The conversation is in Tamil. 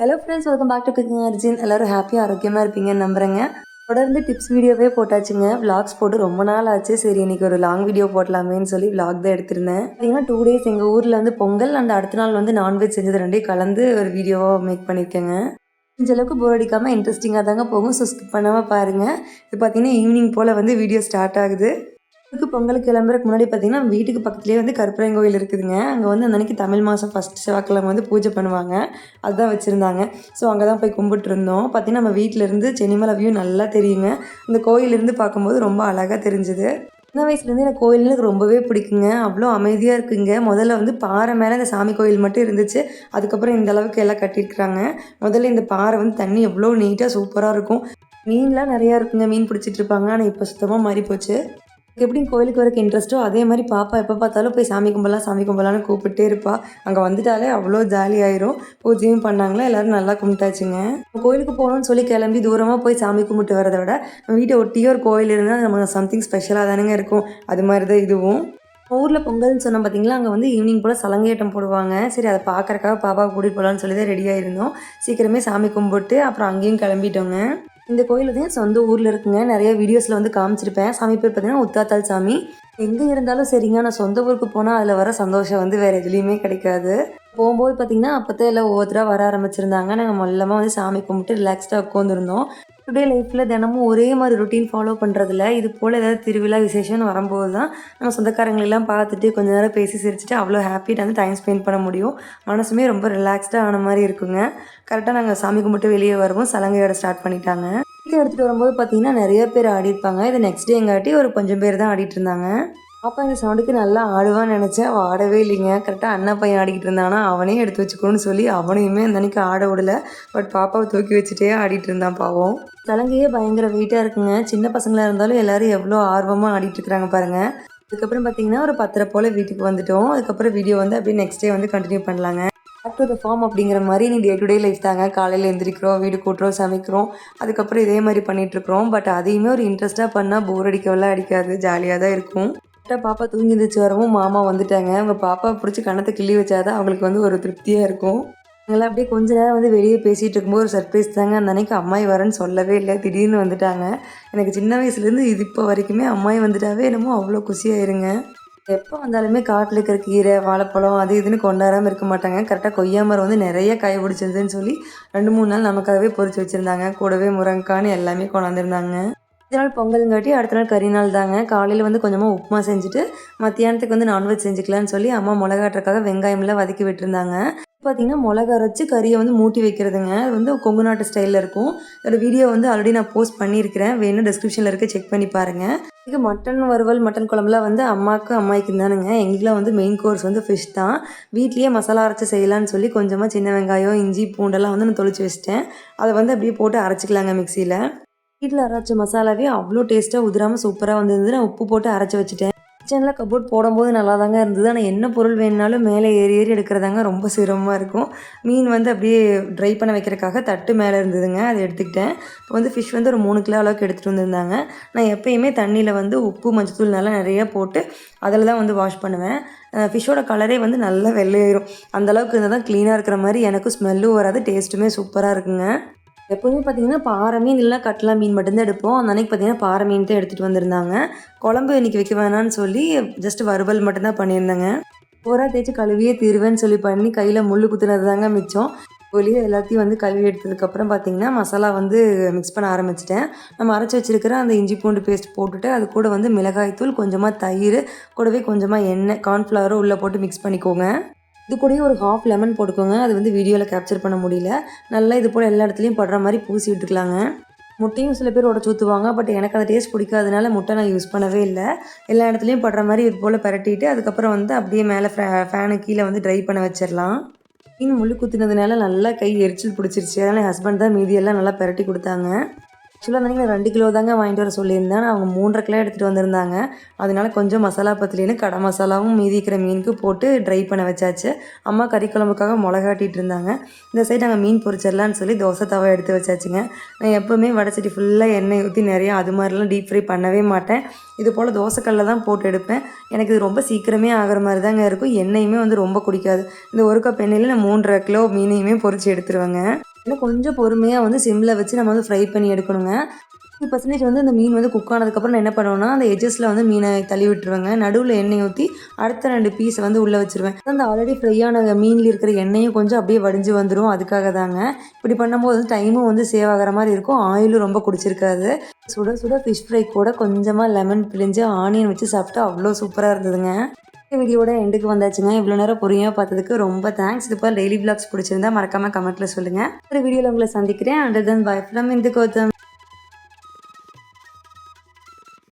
Hello friends welcome back to cooking அர்ஜின் எல்லோரும் ஹாப்பியாக ஆரோக்கியமாக இருப்பீங்கன்னு நம்புகிறேங்க தொடர்ந்து டிப்ஸ் வீடியோவே போட்டாச்சுங்க. Vlogs போட்டு ரொம்ப நாள் ஆச்சு. சரி இன்னைக்கு ஒரு லாங் வீடியோ போடலாமேன்னு சொல்லி vlog தான் எடுத்திருந்தேன். பார்த்தீங்கன்னா டூ டேஸ் எங்கள் ஊரில் வந்து பொங்கல் அந்த அடுத்த நாள் வந்து நான்வெஜ் செஞ்சது ரெண்டையும் கலந்து ஒரு வீடியோவாக மேக் பண்ணியிருக்கேங்க இந்த அளவுக்கு போர் அடிக்காமல் இன்ட்ரெஸ்டிங்காக தாங்க போகும். ஸோ ஸ்கிப் பண்ணாமல் பாருங்கள் இது பார்த்தீங்கன்னா ஈவினிங் போல் வந்து வீடியோ ஸ்டார்ட் ஆகுது. இதுக்கு பொங்கலுக்கு கிளம்புறதுக்கு முன்னாடி பார்த்தீங்கன்னா வீட்டுக்கு பக்கத்துலேயே வந்து கருப்பராயன் கோயில் இருக்குதுங்க. அங்கே வந்து அன்னைக்கு தமிழ் மாதம் ஃபஸ்ட் செவ்வாய்க்கிழமை வந்து பூஜை பண்ணுவாங்க. அதுதான் வச்சுருந்தாங்க. ஸோ அங்கே தான் போய் கும்பிட்டு இருந்தோம் பார்த்தீங்கன்னா நம்ம வீட்டிலேருந்து சென்னிமலை வியூ நல்லா தெரியுங்க. அந்த கோயிலிருந்து பார்க்கும்போது ரொம்ப அழகாக தெரிஞ்சுது. சின்ன வயசுலேருந்து எனக்கு கோயில் எனக்கு ரொம்பவே பிடிக்குங்க. அவ்வளோ அமைதியாக இருக்குங்க. முதல்ல வந்து பாறை மேலே இந்த சாமி கோயில் மட்டும் இருந்துச்சு. அதுக்கப்புறம் இந்த அளவுக்கு எல்லாம் கட்டியிருக்கிறாங்க. முதல்ல இந்த பாறை வந்து தண்ணி எவ்வளோ நீட்டாக சூப்பராக இருக்கும். மீன்லாம் நிறையா இருக்குங்க. மீன் பிடிச்சிட்டு இருப்பாங்க. ஆனால் இப்போ சுத்தமாக மாறி போச்சு எப்படி கோயிலுக்கு வரக்கு இன்ட்ரெஸ்ட்டோ அதே மாதிரி பாப்பா எப்போ பார்த்தாலும் போய் சாமி கும்பலாம் சாமி கும்பலான்னு கூப்பிட்டே இருப்பா. அங்கே வந்துட்டாலே அவ்வளோ ஜாலியாயிரும் பூஜையும் பண்ணாங்களா? எல்லாரும் நல்லா கும்பிட்டாச்சுங்க. கோயிலுக்கு போகணும்னு சொல்லி கிளம்பி தூரமாக போய் சாமி கும்பிட்டு வரதை விட வீட்டை ஒட்டியே ஒரு கோயில் இருந்தால் நம்ம சம்திங் ஸ்பெஷலாக தானுங்க இருக்கும். அது மாதிரி தான் இதுவும் ஊரில் பொங்கல்னு சொன்னோம் பார்த்தீங்களா அங்கே வந்து ஈவினிங் போல் சலங்கையாட்டம் போடுவாங்க. சரி அதை பார்க்குறக்காக பாப்பாவை கூட்டிகிட்டு போகலான்னு சொல்லி தான் ரெடியாக இருந்தோம் சீக்கிரமே சாமி கும்பிட்டு அப்புறம் அங்கேயும் கிளம்பிட்டோங்க. இந்த கோயில் வந்து என் சொந்த ஊரில் இருக்குங்க. நிறைய வீடியோஸில் வந்து காமிச்சிருப்பேன். சாமி பேர் பார்த்தீங்கன்னா உத்தாத்தாள் சாமி. எங்கே இருந்தாலும் சரிங்க. நான் சொந்த ஊருக்கு போனால் அதில் வர சந்தோஷம் வந்து வேறு எதுலேயுமே கிடைக்காது. போகும்போது பார்த்தீங்கன்னா அப்போதான் எல்லாம் ஒவ்வொருத்தராக வர ஆரம்பிச்சிருந்தாங்க. நாங்கள் மொல்லமாக வந்து சாமி கும்பிட்டு ரிலாக்ஸ்டாக உட்காந்துருந்தோம் டுடே லைஃப்பில் தினமும் ஒரே மாதிரி ருட்டீன் ஃபாலோ பண்ணுறதில்ல இது போல் ஏதாவது திருவிழா விசேஷம்னு வரும்போது தான் நம்ம சொந்தக்காரங்களெல்லாம் பார்த்துட்டு கொஞ்ச நேரம் பேசி சிரிச்சிட்டு அவ்வளோ ஹாப்பியாக வந்து டைம் ஸ்பெண்ட் பண்ண முடியும். மனசுமே ரொம்ப ரிலாக்ஸ்டாக ஆன மாதிரி இருக்குங்க. கரெக்டாக நாங்கள் சாமி கும்பிட்டு வெளியே வருவோம். சலங்கையோட ஸ்டார்ட் பண்ணிட்டாங்க. எடுத்துகிட்டு வரும்போது பார்த்தீங்கன்னா நிறைய பேர் ஆடி இருப்பாங்க இது நெக்ஸ்ட் டே எங்காட்டி ஒரு கொஞ்சம் பேர் தான் ஆடிட்டு இருந்தாங்க. பாப்பா இந்த சவுண்டுக்கு நல்லா ஆடுவான்னு நினச்சேன். அவள் ஆடவே இல்லைங்க. கரெக்டாக அண்ணா பையன் ஆடிக்கிட்டு இருந்தானா அவனே எடுத்து வச்சுக்கணும்னு சொல்லி அவனையுமே அந்த அன்னைக்கு ஆட விடல. பட் பாப்பாவை தூக்கி வச்சுட்டே ஆடிட்டு இருந்தான் பாவம். சலங்கையே பயங்கர வெயிட்டாக இருக்குங்க. சின்ன பசங்களாக இருந்தாலும் எல்லாரும் எவ்வளோ ஆர்வமாக ஆடிட்டு இருக்கிறாங்க பாருங்க. அதுக்கப்புறம் பார்த்தீங்கன்னா ஒரு பத்தரை போல் வீட்டுக்கு வந்துட்டோம். அதுக்கப்புறம் வீடியோ வந்து அப்படியே நெக்ஸ்ட் டே வந்து கண்டினியூ பண்ணலாங்க. பேக் டு த ஃபார்ம் அப்படிங்கிற மாதிரி நீ டே டு டே லைஃப் தாங்க. காலையில் எழுந்திரிக்கிறோம் வீடு கூட்டுறோம் சமைக்கிறோம். அதுக்கப்புறம் இதே மாதிரி பண்ணிகிட்ருக்குறோம் பட் அதையுமே ஒரு இன்ட்ரெஸ்ட்டாக பண்ணால் போர் அடிக்கவெல்லாம் அடிக்காது. ஜாலியாக தான் இருக்கும். கரெக்டாக பாப்பா தூங்கி எழுந்திரிச்சு வரவும் மாமா வந்துட்டாங்க. அவங்க பாப்பா பிடிச்சி கணத்தை கிள்ளி வச்சாதான் அவங்களுக்கு வந்து ஒரு திருப்தியாக இருக்கும். அவங்களாம் அப்படியே கொஞ்ச நேரம் வந்து வெளியே பேசிகிட்டு இருக்கும்போது ஒரு சர்ப்ரைஸ் தாங்க. அந்த அன்னைக்கு அம்மாய் வரேன்னு சொல்லவே இல்லை. திடீர்னு வந்துட்டாங்க. எனக்கு சின்ன வயசுலேருந்து இது இப்போ வரைக்குமே அம்மாயி வந்துட்டாவே என்னமோ அவ்வளோ குஷியாயிருங்க. எப்போ வந்தாலுமே காட்டில் இருக்கிற கீரை வாழைப்பழம் அது இதுன்னு கொண்டாடாமல் இருக்க மாட்டாங்க. கரெக்டாக கொய்யா மரம் வந்து நிறைய காய பிடிச்சிருந்துன்னு சொல்லி ரெண்டு மூணு நாள் நமக்காகவே பொறிச்சு வச்சுருந்தாங்க. கூடவே முருங்கான்னு எல்லாமே கொண்டாந்துருந்தாங்க. அடுத்த நாள் பொங்கலுங்காட்டி அடுத்த நாள் கறி நாள் தாங்க. காலையில் வந்து கொஞ்சமாக உப்புமா செஞ்சுட்டு மத்தியானத்துக்கு வந்து நான்வெஜ் செஞ்சுக்கலான்னு சொல்லி அம்மா மிளகாட்டுறக்காக வெங்காயம்லாம் வதக்கி விட்டுருந்தாங்க. பார்த்தீங்கன்னா மிளகா அரைச்சி கறியை வந்து மூட்டி வைக்கிறதுங்க. அது வந்து கொங்கு நாட்டு ஸ்டைலில் இருக்கும். அதோட வீடியோ வந்து ஆல்ரெடி நான் போஸ்ட் பண்ணியிருக்கிறேன். வேணும் டிஸ்கிரிப்ஷனில் இருக்க செக் பண்ணி பாருங்கள் இது மட்டன் வறுவல் மட்டன் குழம்புலாம் வந்து அம்மாவுக்கு அம்மாய்க்கு தானுங்க. எங்களுக்குலாம் வந்து மெயின் கோர்ஸ் வந்து ஃபிஷ் தான். வீட்லேயே மசாலா அரைச்சி செய்யலான்னு சொல்லி கொஞ்சமாக சின்ன வெங்காயம் இஞ்சி பூண்டெல்லாம் வந்து நான் தொளிச்சு வச்சிட்டேன். அதை வந்து அப்படியே போட்டு அரைச்சிக்கலாங்க மிக்சியில் வீட்டில் அரைச்ச மசாலாவே அவ்வளோ டேஸ்ட்டாக உதிராமல் சூப்பராக வந்திருந்தது. நான் உப்பு போட்டு அரைச்சி வச்சுட்டேன். கிச்சனில் கபோர்ட் போடும்போது நல்லா தாங்க இருந்தது. ஆனால் என்ன பொருள் வேணுனாலும் மேலே ஏறி ஏறி எடுக்கிறதாங்க ரொம்ப சிரமமாக இருக்கும். மீன் வந்து அப்படியே ட்ரை பண்ண வைக்கிறதுக்காக தட்டு மேலே இருந்ததுங்க. அதை எடுத்துக்கிட்டேன். இப்போ வந்து ஃபிஷ் வந்து ஒரு மூணு கிலோ அளவுக்கு எடுத்துகிட்டு வந்திருந்தாங்க. நான் எப்பயுமே தண்ணியில் வந்து உப்பு மஞ்சத்தூள் நல்லா நிறையா போட்டு அதில் தான் வந்து வாஷ் பண்ணுவேன். ஃபிஷ்ஷோட கலரே வந்து நல்லா வெள்ளையாயிரும். அந்த அளவுக்கு இருந்தால் தான் க்ளீனாக இருக்கிற மாதிரி எனக்கும் ஸ்மெல்லும் வராது டேஸ்ட்டுமே சூப்பராக இருக்குங்க. எப்போதுமே பார்த்தீங்கன்னா பாறை மீன் இல்லை கட்லா மீன் மட்டும்தான் எடுப்போம். அந்த அன்றைக்கி பார்த்தீங்கன்னா பாறை மீன் தான் எடுத்துகிட்டு வந்திருந்தாங்க. குழம்பு இன்னைக்கு வைக்க வேணாம்னு சொல்லி ஜஸ்ட் வறுவல் மட்டும்தான் பண்ணியிருந்தேங்க. ஓரா தேய்ச்சி கழுவியே தீருவேன்னு சொல்லி பண்ணி கையில் முள் குத்துனது தாங்க மிச்சம். வெளியே எல்லாத்தையும் வந்து கழுவி எடுத்ததுக்கப்புறம் பார்த்தீங்கன்னா மசாலா வந்து மிக்ஸ் பண்ண ஆரம்பிச்சிட்டேன். நம்ம அரைச்சி வச்சிருக்கிற அந்த இஞ்சி பூண்டு பேஸ்ட் போட்டுட்டு அது கூட வந்து மிளகாய்த்தூள் கொஞ்சமாக தயிர் கூடவே கொஞ்சமாக எண்ணெய் கார்ன்ஃப்ளவரும் உள்ளே போட்டு மிக்ஸ் பண்ணிக்கோங்க. இது கூடயே ஒரு ஹாஃப் லெமன் போட்டுக்கோங்க. அது வந்து வீடியோவில் கேப்சர் பண்ண முடியல. நல்லா இது போல் எல்லா இடத்துலையும் படுற மாதிரி பூசி விட்டுக்கலாங்க. முட்டையும் சில பேர் உடச்சி ஊற்றுவாங்க பட் எனக்கு அந்த டேஸ்ட் பிடிக்காதனால முட்டை நான் யூஸ் பண்ணவே இல்லை. எல்லா இடத்துலையும் படுற மாதிரி இது போல் பரட்டிட்டு அதுக்கப்புறம் வந்து அப்படியே மேலே ஃபே ஃபேனு கீழே வந்து ட்ரை பண்ண வச்சிடலாம். மீன் முள்ளு குத்துனதுனால நல்லா கை எரிச்சல் பிடிச்சிருச்சு. அதனால் ஹஸ்பண்ட் தான் மீதியெல்லாம் நல்லா பரட்டி கொடுத்தாங்க. ஆக்சுவலாக அந்த அன்னைக்கு நான் ரெண்டு கிலோ தாங்க வாங்கிட்டு வர சொல்லியிருந்தேன். அவங்க மூன்றரை கிலோ எடுத்துகிட்டு வந்திருந்தாங்க. அதனால கொஞ்சம் மசாலா பத்திலின்னு கடை மசாலாவும் மீதி இருக்கிற மீனுக்கு போட்டு ட்ரை பண்ண வச்சாச்சு. அம்மா கறி குழம்புக்காக மிளகாட்டிகிட்டு இருந்தாங்க. இந்த சைடு நாங்கள் மீன் பொரிச்சிடலான்னு சொல்லி தோசை தவா எடுத்து வச்சாச்சுங்க. நான் எப்போவுமே வடச்சட்டி ஃபுல்லாக எண்ணெய் ஊற்றி நிறையா அது மாதிரிலாம் டீப் ஃப்ரை பண்ணவே மாட்டேன். இது போல் தோசைக்கல்ல தான் போட்டு எடுப்பேன். எனக்கு இது ரொம்ப சீக்கிரமே ஆகிற மாதிரி தாங்க இருக்கும். எண்ணெயுமே வந்து ரொம்ப குடிக்காது. இந்த ஒரு கப் எண்ணெயில் நான் மூன்றரை கிலோ மீனையுமே பொறிச்சு எடுத்துருவேங்க. இன்னும் கொஞ்சம் பொறுமையாக வந்து சிம்மில் வச்சு நம்ம வந்து ஃப்ரை பண்ணி எடுக்கணுங்க. ஃபிஃப்டி பர்சன்டேஜ் வந்து அந்த மீன் வந்து குக் ஆனதுக்கப்புறம் நான் என்ன பண்ணுவேன்னா அந்த எஜஸில் வந்து மீனை தள்ளி விட்டுருவேங்க. நடுவில் எண்ணெய் ஊற்றி அடுத்த ரெண்டு பீஸை வந்து உள்ளே வச்சுருவேன். அந்த ஆல்ரெடி ஃப்ரை ஆன மீனில் இருக்கிற எண்ணெயும் கொஞ்சம் அப்படியே வடிஞ்சு வந்துடும் அதுக்காக தாங்க. இப்படி பண்ணும்போது வந்து டைமும் வந்து சேவ் ஆகிற மாதிரி இருக்கும். ஆயிலும் ரொம்ப குடிச்சிருக்காது. சுட சுட ஃபிஷ் ஃப்ரை கூட கொஞ்சமாக லெமன் பிழிஞ்சு ஆனியன் வச்சு சாப்பிட்டா அவ்வளோ சூப்பராக இருந்ததுங்க. வீடியோட எண்டுக்கு வந்தாச்சுங்க. இவ்வளோ நேரம் பொறுமையாக பார்த்ததுக்கு ரொம்ப தேங்க்ஸ் இது போல் டெய்லி vlogs பிடிச்சிருந்தா மறக்காமல் கமெண்ட்டில் சொல்லுங்கள் ஒரு வீடியோவில் உங்களை சந்திக்கிறேன். அண்டர் தன் பாய் ஃப்ரம் இந்த கௌதம்.